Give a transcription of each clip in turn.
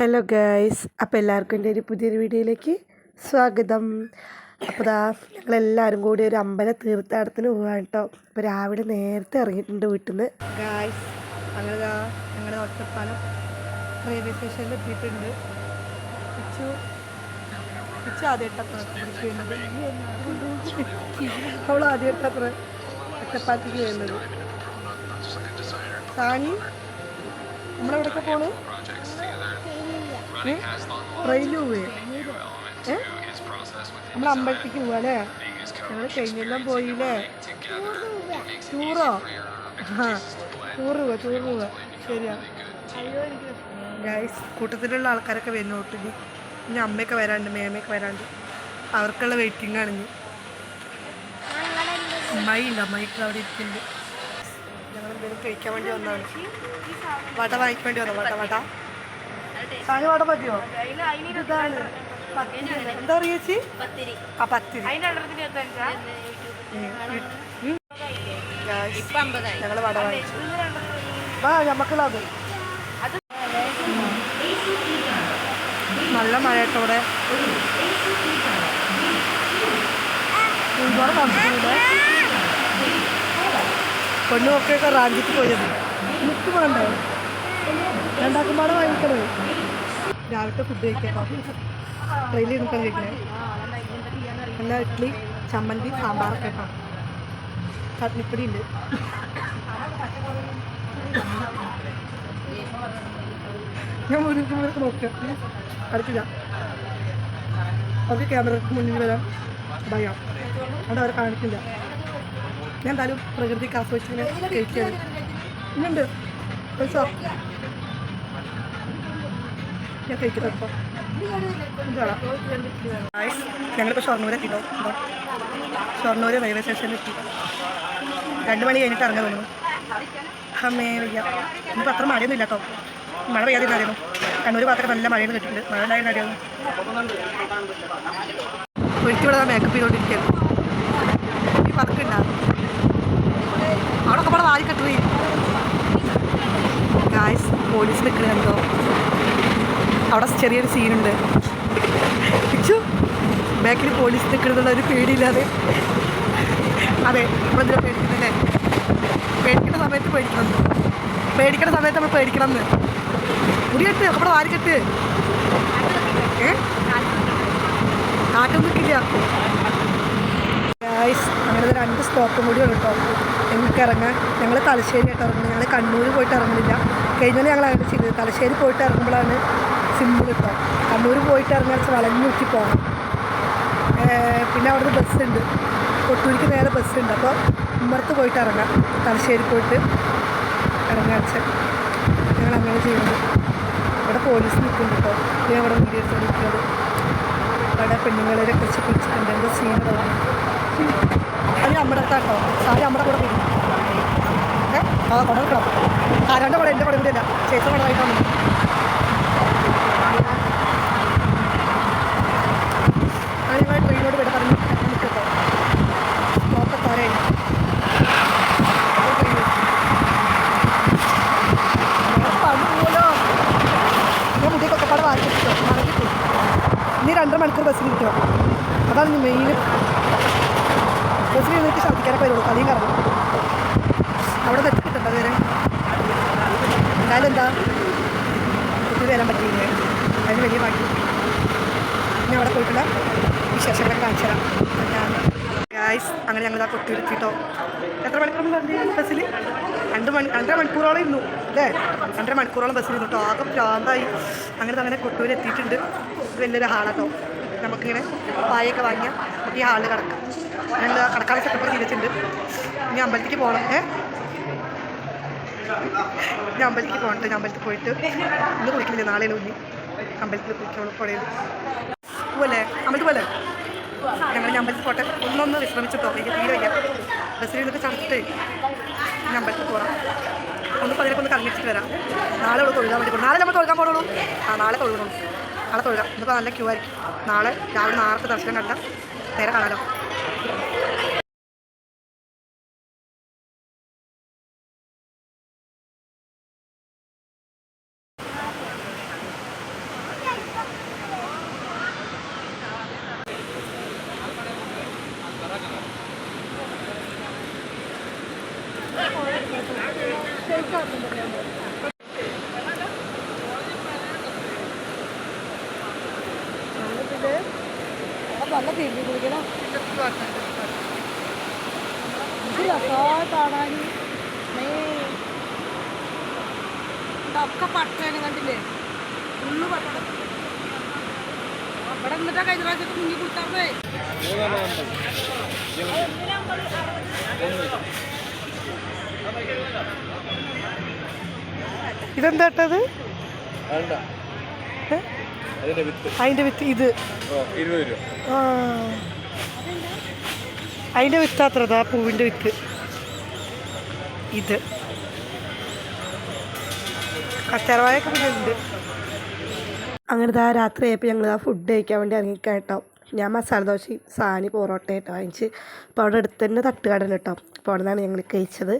Hello guys അപ്പോൾ എല്ലാവർക്കും എന്റെ ഒരു പുതിയൊരു വീഡിയോയിലേക്ക് സ്വാഗതം. അപ്പോൾ ദാ ഞങ്ങളെല്ലാവരും കൂടി ഒരു അമ്പല തീർത്ഥാടനത്തിന് പോകാൻ കേട്ടോ. അപ്പോൾ രാവിലെ നേരത്തെ ഇറങ്ങിയിട്ടുണ്ട് വീട്ടിൽ നിന്ന് ഗായ്സ് അങ്ങനെ ഞങ്ങളുടെ ഒറ്റപ്പാലം റെയിൽവേ സ്റ്റേഷനിൽ എത്തിയിട്ടുണ്ട്. ഉച്ചു ഉച്ച ആദ്യമായിട്ടാണ് അവൾ ആദ്യമായിട്ടത്ര ഒറ്റപ്പാലത്തേക്ക് ചെയ്യുന്നത് സാനി നമ്മളെവിടെയൊക്കെ പോണു? ട്രെയിനിൽ നമ്മൾ അമ്പലത്തേക്ക് പോവാ അല്ലേ ഞങ്ങൾ കഴിഞ്ഞെല്ലാം പോയില്ലേ? ടൂറോ? ആ ടൂറ് പോവാ ടൂറ് പോവാ. ശരിയാ. ഗൈസ് കൂട്ടത്തിലുള്ള ആൾക്കാരൊക്കെ വരുന്നു ഒട്ടിന് ഇനി അമ്മയൊക്കെ വരാണ്ട് മേമയൊക്കെ വരാണ്ട് അവർക്കുള്ള വെയിറ്റിംഗ് ആണ് ഇനി. അമ്മായി ഉണ്ട് അമ്മായിക്ക് അവിടെ ഇരിക്കുന്നുണ്ട്. ഞങ്ങൾ എന്തെങ്കിലും കഴിക്കാൻ വേണ്ടി വന്നതാണ്. വട വാങ്ങിക്കാൻ വേണ്ടി വന്നോ വട വട. മതിയോ ഇതാണ്. പത്തിരി. എന്താ പറയുക ചേച്ചി? ആ പത്തിരി. ഞങ്ങൾ വട വാങ്ങിച്ചു. ആ ഞമ്മക്കുള്ളത് നല്ല മഴയത്തോടെ പൊന്നുമൊക്കെയൊക്കെ റാഞ്ചിക്ക് പോയത് മുക്ക് വേണ്ടേ രണ്ടാക്കുമ്പാടെ വാങ്ങിക്കണത്. രാവിലത്തെ ഫുഡ് കഴിക്കാം. ട്രെയിനിൽ എടുക്കാൻ കഴിക്കണേ. നല്ല ഇഡ്ഡലി ചമ്മന്തി സാമ്പാറൊക്കെ കേട്ടോ ചട്നിപ്പൊടി ഉണ്ട് ഞാൻ ഒരു മുരുക്ക് നോക്കാം. അടുത്തില്ല. അവർക്ക് ക്യാമറക്ക് മുന്നിൽ വരാം. ഭയം അവിടെ അവരെ കാണിക്കില്ല. ഞാൻ എന്തായാലും പ്രകൃതിക്ക് ആസ്വദിച്ചിങ്ങനെ കഴിക്കുകയാണ്. ഇന്നുണ്ട് കഴിച്ചോ? ഞാൻ ഇപ്പോൾ ഞങ്ങളിപ്പോൾ ഷൊർണൂർ എത്തിട്ടോ. ഷൊർണൂർ റെയിൽവേ സ്റ്റേഷനിൽ എത്തി. രണ്ട് മണി കഴിഞ്ഞിട്ട് ഇറങ്ങാൻ തോന്നുന്നു. അമ്മേ വയ്യ. ഇന്നിപ്പോൾ അത്ര മഴയൊന്നും ഇല്ല കേട്ടോ. മഴ പെയ്യാതിരുന്നായിരുന്നു. കണ്ണൂർ ഭാഗത്തൊക്കെ നല്ല മഴയൊന്നും കിട്ടിയിട്ടുണ്ട് മഴ ഉണ്ടായിരുന്നു അറിയാമോ ഒരിക്കലും മേക്കപ്പ് ചെയ്തുകൊണ്ടിരിക്കുകയാണ് ഈ പറക്കുണ്ടാവും അവിടെ ഒക്കെ വാരി കെട്ടുപോയി ഗായ്സ് പോലീസ് നിൽക്കുന്നുണ്ടോ അവിടെ ചെറിയൊരു സീനുണ്ട്. ബാക്കിൽ പോലീസ് നിൽക്കുന്നുള്ള ഒരു പേടിയില്ലാതെ. അതെ നമ്മളെന്തിനാ പേടിക്കുന്നല്ലേ പേടിക്കേണ്ട സമയത്ത് പേടിക്കണം. പേടിക്കേണ്ട സമയത്ത് നമ്മൾ പേടിക്കണം എന്ന്. മുടികെട്ട് നമ്മുടെ വാരിക്കെട്ട് ഏ? കാറ്റൊന്നും നിൽക്കില്ല. അങ്ങനെ രണ്ട് സ്റ്റോപ്പും കൂടി ഉണ്ട് കേട്ടോ ഞങ്ങൾക്ക് ഇറങ്ങാൻ ഞങ്ങൾ തലശ്ശേരി ആയിട്ട് ഇറങ്ങുന്നത് ഞങ്ങൾ കണ്ണൂർ പോയിട്ട് ഇറങ്ങുന്നില്ല. കഴിഞ്ഞാൽ ഞങ്ങൾ അങ്ങനെ ചെയ്തത്. തലശ്ശേരി പോയിട്ട് ഇറങ്ങുമ്പോഴാണ് സിമ്പിൾ കേട്ടോ കണ്ണൂർ പോയിട്ട് ഇറങ്ങാൻ വളഞ്ഞു നോക്കി പോകണം പിന്നെ അവിടുന്ന് ബസ്സുണ്ട് കൊട്ടൂരിക്ക് നേരെ ബസ്സുണ്ട് അപ്പോൾ ഉമ്മറത്ത് പോയിട്ട് ഇറങ്ങാം. തലശ്ശേരി പോയിട്ട് ഇറങ്ങാച്ച ഞങ്ങൾ അങ്ങനെ ചെയ്യുന്നത് ഇവിടെ പോലീസ് നിൽക്കുന്നുണ്ട് കേട്ടോ. ഞാൻ അവിടെ വീഡിയോ നിൽക്കുന്നത് ഇവിടെ പെണ്ണുങ്ങളെ കുറിച്ച് കുളിച്ചിട്ടുണ്ട് എന്താ സീനുകളാണ് അത് നമ്മുടെ അടുത്താട്ടോ. സാരി നമ്മുടെ കൂടെ പോയി. ഏ ആ കുടം കിടാം ആരാണ്ട് കൂടെ എന്റെ കൂടെ അല്ല ചേച്ചി കൂടെ ആയിട്ടാണ് അത് ഞങ്ങൾ ട്രെയിനോട് വിട പറഞ്ഞു നിൽക്കട്ടോ നോക്കത്താരേ പോലോ ഞാൻ മുടിയൊക്കെ പാടെ വാങ്ങിച്ചിട്ടോ മറന്നിട്ടു ഇനി രണ്ടര മണിക്കൂർ ബസ്സിൽ കിട്ടുക അതാണ് മെയിൻ ബസ്സിൽ നിന്നിട്ട് ഛർദ്ദിക്കാനൊക്കെ വരുള്ളൂ കളിയും കറങ്ങും. അവിടെ നെറ്റ് കിട്ടണ്ട അതുവരെ എന്തായാലും എന്താ? കുട്ടി വരാൻ പറ്റിയില്ലേ? അതിന് വലിയ ബാക്കി പിന്നെ അവിടെ പോയിട്ടുള്ള വിശേഷങ്ങളൊക്കെ കാണിച്ചു തരാം. ഗായ്സ് അങ്ങനെ ഞങ്ങൾ ആ കൊട്ടിയിരുത്തിട്ടോ എത്ര മണിക്കൂർ ബസ്സിൽ രണ്ട് മണി രണ്ടര മണിക്കൂറോളം ഇരുന്നു അല്ലേ? രണ്ടര മണിക്കൂറോളം ബസ്സിൽ ഇരുന്നു കേട്ടോ. ആകെ പ്രാന്തായി അങ്ങനെ അങ്ങനെ കൊട്ടൂരിൽ എത്തിയിട്ടുണ്ട്. വലിയൊരു ഹാളാട്ടോ. നമുക്കിങ്ങനെ പായൊക്കെ വാങ്ങിയാൽ നമുക്ക് ഈ ഹാളിൽ കിടക്കാം. ഞങ്ങൾ കടക്കാതെ സെറ്റപ്പ് ചെയ്തിട്ടുണ്ട്. ഇനി അമ്പലത്തേക്ക് പോകണം ഏ? ഇനി അമ്പലത്തേക്ക് പോകട്ടെ ഞാൻ അമ്പലത്തിൽ പോയിട്ട് ഇന്ന് കുളിക്കില്ല നാളെ ഉണ്ണി അമ്പലത്തിൽ കുളിക്കോളൂ പുഴയിൽ പോവല്ലേ? അമ്പലത്തിൽ പോലെ ഞങ്ങൾ ഞാൻ അമ്പലത്തിൽ പോട്ടെ. ഒന്നൊന്ന് വിശ്രമിച്ചിട്ടോ. എനിക്ക് തീരെ വയ്യ. ബസ്സിൽ നിന്നൊക്കെ ചടച്ചിട്ട് ഞാൻ അമ്പലത്തിൽ പോകാം ഒന്ന് പതിനൊക്കെ ഒന്ന് കറങ്ങിച്ചിട്ട് വരാം. നാളെ ഇവിടെ തൊഴുകാൻ വേണ്ടി പോകും നാളെ നമ്മൾ തൊഴുകാൻ പോകണുള്ളൂ ആ നാളെ തൊഴുകണു. നാളെ തൊഴുകാം ഇന്നിപ്പോൾ നല്ല ക്യൂ ആയിരിക്കും. നാളെ രാവിലെ നാളത്തെ ദർശനം കണ്ട നേരെ കാണാലോ. കണ്ടില്ലേ? ഫുള്ള് പട്ടണ കഴിഞ്ഞ പ്രാവശ്യത്തെ മുങ്ങി കുളിച്ചാർന്നേ ഇതെന്താട്ടത് അതിന്റെ വിത്ത്. ഇത്. അതിന്റെ വിത്ത് ആ പൂവിന്റെ വിത്ത്. ഇത്. കച്ചറവായൊക്കെ പിന്നെ ഉണ്ട്. അങ്ങനത്തെ ആ രാത്രി ആയപ്പോൾ ഞങ്ങൾ ആ ഫുഡ് കഴിക്കാൻ വേണ്ടി ഇറങ്ങിക്കാം കേട്ടോ ഞാൻ മസാല ദോശയും സാനി കേട്ടോ വാങ്ങിച്ച്. അപ്പോൾ അവിടെ അടുത്ത് തന്നെ തട്ടുകടൽ കേട്ടോ. അപ്പോൾ അവിടെ നിന്നാണ് ഞങ്ങൾ കഴിച്ചത്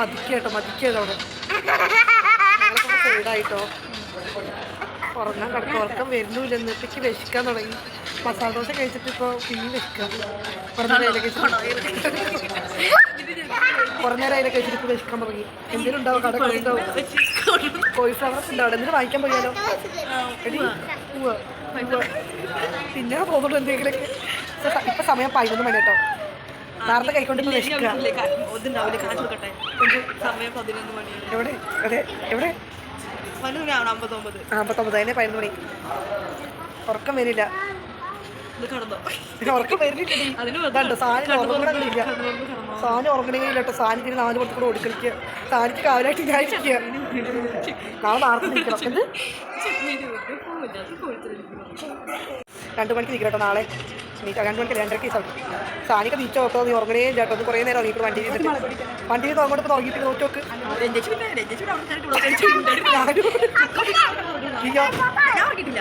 മതിക്കേട്ടോ മതിക്കേട്ടോ അവിടെ സൈഡായിട്ടോ. ഉറങ്ങാൻ കിടക്കും ഉറക്കം വരുന്നില്ല. എന്നിട്ടേക്ക് വിശക്കാൻ തുടങ്ങി. മസാല ദോശ കഴിച്ചിട്ട് ഇപ്പോൾ പിന്നെ വിശക്കാം കുറഞ്ഞ നേരം കുറഞ്ഞ നേരം കഴിച്ചിട്ട് ഇപ്പോൾ വിശക്കാൻ തുടങ്ങി. എന്തെങ്കിലും ഉണ്ടാവും? കട ഉണ്ടാവും കോഴിഫ്ലവർ ഒക്കെ ഉണ്ടാവും എന്തെങ്കിലും വാങ്ങിക്കാൻ പോയാലോ? എടി. പിന്നെ പോകുന്നുണ്ട് എന്തെങ്കിലുമൊക്കെ? ഇപ്പൊ- സമയം പതിനൊന്ന് മണി കേട്ടോ. നേരത്തെ കൈക്കൊണ്ട് വിശക്കാം എവിടെ? എവിടെ എവിടെ? അമ്പത്തൊമ്പത്. അതിനെ പതിനൊന്ന് മണി. ഉറക്കം വരില്ല. ഉറക്കം സാധനം സാധനം ഉറങ്ങണമെങ്കിൽ കേട്ടോ സാധനത്തിന് നാല് പുറത്തു കൂടെ ഓടിക്കളിക്കുക. സാധനക്ക് കാവലായിട്ട് ഞാൻ ഇരിക്കുക. നാളെ നാളെ നിൽക്കണം. എന്ത്? രണ്ട് മണിക്ക് നിൽക്കണം കേട്ടോ നാളെ നീ- രണ്ട് മണിക്ക് രണ്ടരക്ക് സാനിക്ക് നീച്ച ഓട്ടോ നീ ഉറങ്ങണേ ചേട്ടോ ഒന്ന് കുറേ നേരം ഉറങ്ങിയിട്ട് വണ്ടി ചെയ്തിട്ട് വണ്ടി അങ്ങോട്ട് നോക്കി നോക്ക് ഞാൻ ഉറങ്ങിയില്ല.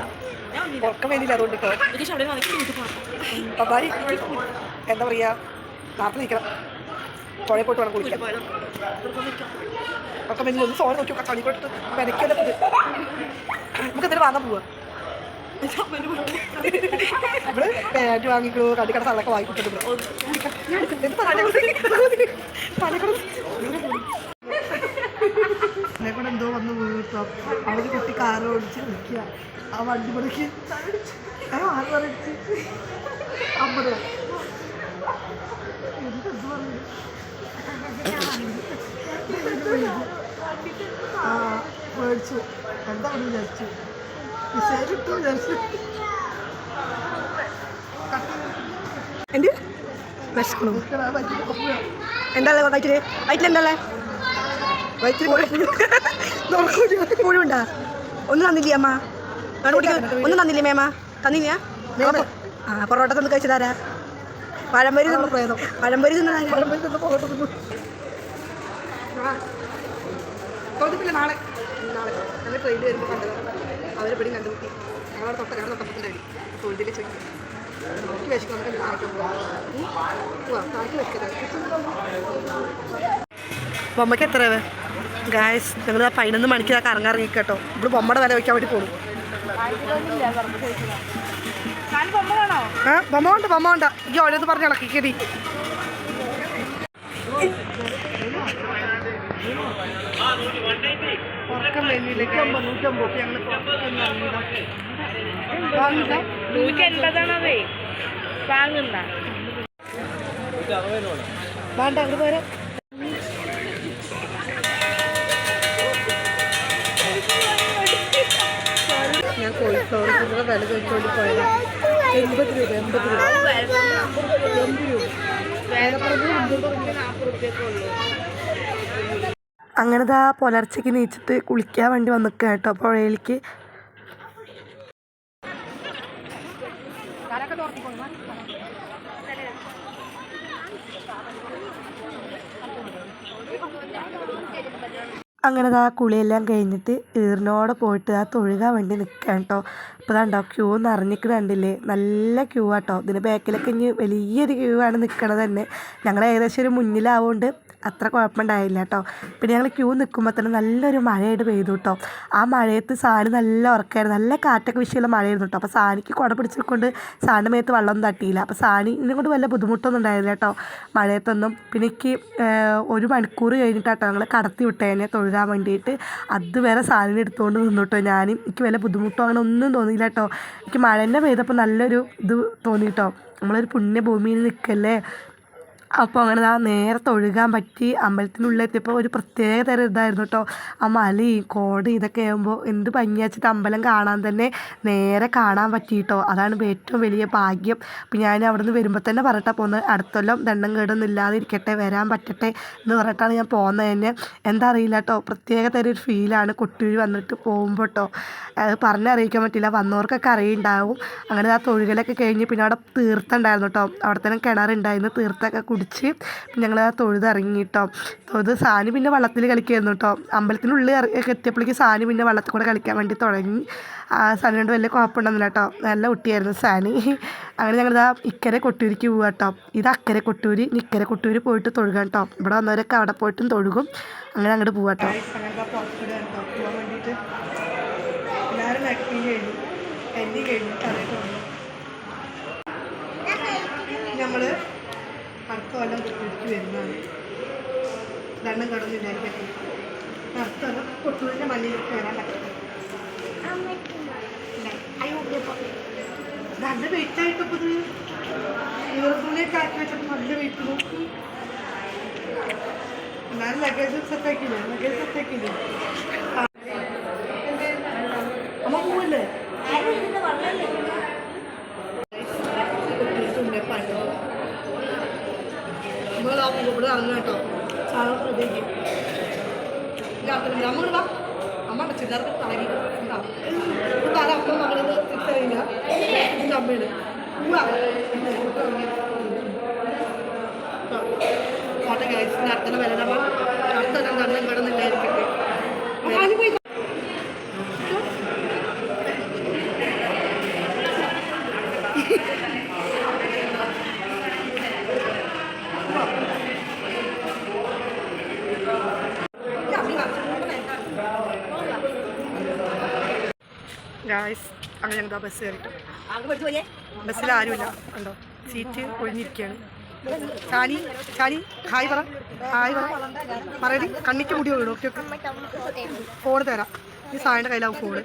ഉറക്കം വേണ്ടിയില്ല അതുകൊണ്ട് കേട്ടോ എന്താ പറയുക? നാട്ടിൽ നിൽക്കണം. പുഴയിൽ പോയിട്ട് വേണം കുളിക്കാൻ. ഒക്കെ മെന്നിൽ ഒന്ന് സോന നോക്കി കളി കൊടുത്ത് മെനക്കല്ലേ നമുക്ക് എന്തെങ്കിലും വാങ്ങാൻ പോവാ. ഇവിടെ പാന്റ് വാങ്ങിക്കോ കടിക്കട സ്ഥലമൊക്കെ വാങ്ങിക്കൊണ്ടു കൂടെ എന്തോ വന്ന് വീഴ്ത്തോ അവർ കുട്ടി കാറ് ഓടിച്ച് നിൽക്കുക. ആ വണ്ടി പണിക്ക് ആ ആറ് പറയിച്ച് അമ്പത് എന്ത് ആ മേടിച്ചു എന്താ? അവിടെ വിചാരിച്ചു വിശേഷിട്ടു വിചാരിച്ചു എന്ത് വിശക്കണു എന്താണല്ലേ? വയറ്റിൽ എന്താ വയറ്റിൽ മുഴുവുണ്ടാ? ഒന്നും തന്നില്ലേ അമ്മ? ഒന്നും തന്നില്ലേ മേമ? തന്നില്ല? ആ പൊറോട്ട തന്ന് കഴിച്ചതാരാ? പഴംപൊരി തിന്ന് പഴംപൊരി തിന്നതാരാ? പഴംപൊരി തിന്ന് പൊറോട്ട തിന്നു. തോന്നിപ്പില്ല നാളെ. നാളെ. ഞങ്ങൾ ട്രെയിനിൽ വരുമ്പോൾ കണ്ടത്. അവരെ പിടിയും കണ്ടുമുട്ടി. ഞങ്ങളവിടെ തൊട്ട ഞങ്ങളുടെ തൊട്ടത്തിന്റെ അടി തൊഴിലിൽ ചോദിക്കും നോക്കി വിശക്കും നമുക്ക് നാളേക്ക് പോവാം. നാളേക്ക് വെക്കരുത് ബൊമ്മയ്ക്ക് എത്ര ഗായസ് ഞങ്ങൾ ആ പതിനൊന്ന് മണിക്ക് ആ കറങ്ങിറങ്ങി കേട്ടോ. ഇവിടെ ബൊമ്മയുടെ വില വയ്ക്കാൻ വേണ്ടി പോകും ആ ബൊമ്മ ഉണ്ട് ബൊമ്മ ഉണ്ട് ഈ ഓരോന്ന് പറഞ്ഞ് ഇളക്കിക്കടി. ഉറക്കം അമ്പത് വാങ്ങുന്ന വേണ്ട അങ്ങോട്ട് പോരാ. ഞാൻ കോഴിഫ്ലവർ വില ചോദിച്ചുകൊണ്ട് പോയത്. എൺപത് രൂപ എൺപത് രൂപ. എൺപത് രൂപ. അങ്ങനത്തെ ആ പുലർച്ചയ്ക്ക് നീച്ചിട്ട് കുളിക്കാൻ വേണ്ടി വന്നിക്കുക കേട്ടോ പുഴയിലേക്ക്. അങ്ങനെ ആ കുളിയെല്ലാം കഴിഞ്ഞിട്ട് ഈറിനോടെ പോയിട്ട് ആ തൊഴുകാൻ വേണ്ടി നിൽക്കാം കേട്ടോ. അപ്പോൾ കണ്ടോ ക്യൂ നിറഞ്ഞിക്കണ കണ്ടില്ലേ നല്ല ക്യൂ ആട്ടോ. ഇതിന് ബാക്കിലൊക്കെ ഇനി വലിയൊരു ക്യൂ ആണ് നിൽക്കണത് തന്നെ ഞങ്ങൾ ഏകദേശം ഒരു മുന്നിലാവുകൊണ്ട് അത്ര കുഴപ്പമുണ്ടായില്ല കേട്ടോ. പിന്നെ ഞങ്ങൾ ക്യൂ നിൽക്കുമ്പോൾ തന്നെ നല്ലൊരു മഴയായിട്ട് പെയ്തു കേട്ടോ. ആ മഴയത്ത് സാനി നല്ല ഉറക്കമായിരുന്നു നല്ല കാറ്റൊക്കെ വിഷയമുള്ള മഴയായിരുന്നു കേട്ടോ. അപ്പോൾ സാനിക്ക് കുട പിടിച്ചുകൊണ്ട് സാനിന്റെ മേത്ത് വെള്ളം തട്ടിയില്ല. അപ്പോൾ സാനി ഇതിനെ വല്ല ബുദ്ധിമുട്ടൊന്നും ഉണ്ടായിരുന്നില്ല കേട്ടോ. മഴയത്തൊന്നും. പിന്നെ എനിക്ക് ഒരു മണിക്കൂർ കഴിഞ്ഞിട്ടാട്ടോ ഞങ്ങൾ കടത്തി വിട്ടേനെ തൊഴുകാൻ വേണ്ടിയിട്ട്. അതുവരെ സാനിനെ എടുത്തുകൊണ്ട് നിന്നു കേട്ടോ. ഞാനും എനിക്ക് വല്ല ബുദ്ധിമുട്ടോ അങ്ങനെ ഒന്നും തോന്നിയില്ല കേട്ടോ. എനിക്ക് മഴ തന്നെ പെയ്തപ്പോൾ നല്ലൊരു ഇത് തോന്നി കേട്ടോ. നമ്മളൊരു പുണ്യഭൂമിയിൽ നിൽക്കല്ലേ അപ്പോൾ അങ്ങനെ ആ നേരത്തെ ഒഴുകാൻ പറ്റി. അമ്പലത്തിനുള്ളിൽ എത്തിയപ്പോൾ ഒരു പ്രത്യേക തരം ഇതായിരുന്നു കേട്ടോ ആ മലയും കോട് ഇതൊക്കെ ആകുമ്പോൾ എന്ത് ഭംഗിയാച്ചിട്ട് അമ്പലം കാണാൻ തന്നെ നേരെ കാണാൻ പറ്റി കേട്ടോ അതാണ് ഏറ്റവും വലിയ ഭാഗ്യം. അപ്പം ഞാൻ അവിടെ നിന്ന് വരുമ്പോൾ തന്നെ പറഞ്ഞിട്ടാണ് പോകുന്നത് അടുത്തൊല്ലം ദണ്ണം കേടൊന്നും ഇരിക്കട്ടെ വരാൻ പറ്റട്ടെ എന്ന് പറഞ്ഞിട്ടാണ് ഞാൻ പോകുന്നത് തന്നെ. എന്താ അറിയില്ല കേട്ടോ പ്രത്യേക തരം ഒരു ഫീലാണ് കൊട്ടൂരി വന്നിട്ട് പോകുമ്പോൾ കേട്ടോ അത് പറഞ്ഞറിയിക്കാൻ പറ്റില്ല. വന്നവർക്കൊക്കെ അറിയുണ്ടാവും. അങ്ങനെ ആ തൊഴുകലൊക്കെ കഴിഞ്ഞ് പിന്നെ അവിടെ തീർത്തുണ്ടായിരുന്നു കേട്ടോ അവിടെ തന്നെ കിണറുണ്ടായിരുന്നു. തീർത്തൊക്കെ കുടിച്ച് പിന്നെ ഞങ്ങൾ ആ തൊഴുത് ഇറങ്ങി കേട്ടോ തൊഴുത് സാനി പിന്നെ വള്ളത്തിൽ കളിക്കായിരുന്നു കേട്ടോ അമ്പലത്തിനുള്ളിൽ ഇറങ്ങി എത്തിയപ്പോഴേക്ക് സാനി പിന്നെ വള്ളത്തിൽ കൂടെ കളിക്കാൻ വേണ്ടി തുടങ്ങി. ആ സാനിയോട് വലിയ കുഴപ്പമുണ്ടെന്നില്ല കേട്ടോ നല്ല കുട്ടിയായിരുന്നു സാനി. അങ്ങനെ ഞങ്ങളിതാ ഇക്കരെ കൊട്ടൂരിക്ക് പോവുക കേട്ടോ ഇത് അക്കരെ കൊട്ടൂരി ഇക്കരെ കൊട്ടൂരി പോയിട്ട് തൊഴുകാം കേട്ടോ ഇവിടെ വന്നവരൊക്കെ അവിടെ പോയിട്ടും തൊഴുകും. അങ്ങനെ അങ്ങോട്ട് പോവാം കേട്ടോ എല്ലാവരും കൊല്ലം കുട്ടിക്ക് വരുന്നതാണ്. ദണ്ണം കടന്നില്ലായിരിക്കട്ടെ അർത്ഥമെല്ലാം കൊല്ലം കൊട്ടൂരിന്റെ മണ്ണിലേക്ക് വരാൻ പറ്റും നല്ല വെയിറ്റായിട്ട് ഇപ്പോൾ ഇത് ഈറത്തുള്ളിയൊക്കെ ആക്കി വെച്ചപ്പോൾ നല്ല വെയിറ്റ് നോക്കി എന്നാലും ലഗേജ് സെറ്റാക്കില്ല ലഗേജ് സെറ്റ് ഇവിടെ ഇറങ്ങുക കേട്ടോ സാധനം ശ്രദ്ധിക്കും അമ്മ വാ. അമ്മ താരി തലകി തല അമ്മ മകളിത് തിരിച്ചറിയില്ല ഇതിന്റെ അമ്മയുടെ കോട്ടെ ഗൈസിന്റെ അടുത്തുള്ള വരണമ അടുത്ത കണ്ണം കിടന്നില്ലായിരിക്കട്ടെ ഗായ്സ് അങ്ങനെ ഞങ്ങൾ ബസ് കയറിട്ടു ബസ്സിൽ ആരുമില്ല. ഉണ്ടോ സീറ്റ് ഒഴിഞ്ഞിരിക്കുകയാണ്. ചാനി ചാനി ഹായ് പറ. ഹായ് പറ. പറയടി കണ്ണിക്ക് മുടി വീടും ഓക്കെ ഓക്കെ ഫോൺ തരാം. ഈ സാനിയുടെ കയ്യിലാവും ഫോണ്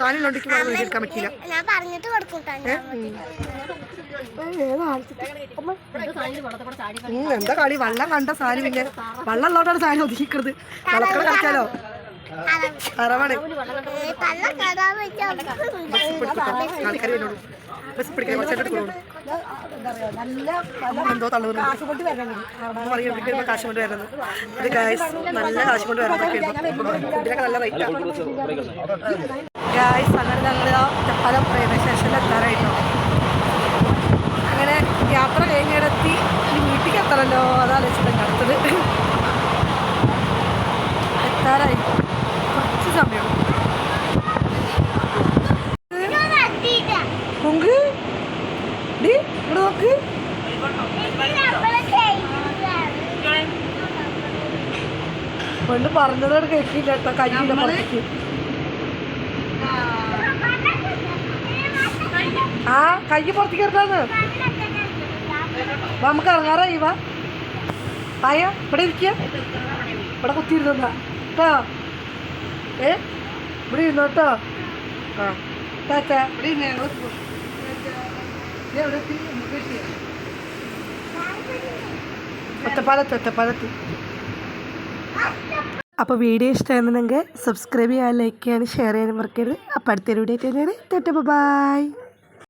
സാനി ഉണ്ടെങ്കിൽ ഫോൺ എടുക്കാൻ പറ്റില്ല എന്താ കളി? വള്ളം കണ്ട സാരി പിന്നെ വള്ളം ഉള്ളതുകൊണ്ടാണ് സാരി ഒതുക്കിക്കരുത് കളക്കള കളിച്ചാലോ? എന്തോ തള്ളുന്നു. കാശ് കൊണ്ട് വരുന്നത് ഇത് ഗായ്സ് നല്ല കാശ് കൊണ്ട് വരുന്നതൊക്കെ നല്ല റേറ്റാണ് ഗായ്സ് അങ്ങനെ ഞങ്ങൾ പല റെയിൽവേ സ്റ്റേഷനിൽ എത്താറായിട്ടോ. അങ്ങനെ യാത്ര കഴിഞ്ഞിടത്തി വീട്ടിലേക്ക് എത്തണമല്ലോ അതാലോചിച്ചിട്ട് അടുത്തത് എത്താറായി കുറച്ച് സമയം പൊങ്ക് ഡി ഇവിടെ നോക്ക് പണ്ട് പറഞ്ഞതോട് കേൾക്കില്ല കേട്ടോ പുറത്തേക്ക് ആ കൈ പുറത്തേക്ക് വാ നമുക്ക് ഇറങ്ങാറായി വാ. പായ ഇവിടെ ഇരിക്കുക ഇവിടെ കുത്തിയിരുന്ന കേട്ടോ ഏ? ഇവിടെ ഇരുന്നോ കേട്ടോ ആ ടാറ്റ ഇവിടെ ഇരുന്ന് ഞങ്ങൾ ഒറ്റപ്പാലത്ത് ഒറ്റപ്പാലത്ത്. അപ്പോൾ വീഡിയോ ഇഷ്ടമായിരുന്നെങ്കിൽ സബ്സ്ക്രൈബ് ചെയ്യാൻ ലൈക്ക് ചെയ്യാൻ ഷെയർ ചെയ്യാൻ മറക്കരുത്. അപ്പോൾ അടുത്തൊരു വീഡിയോ ആയിട്ട് ബൈ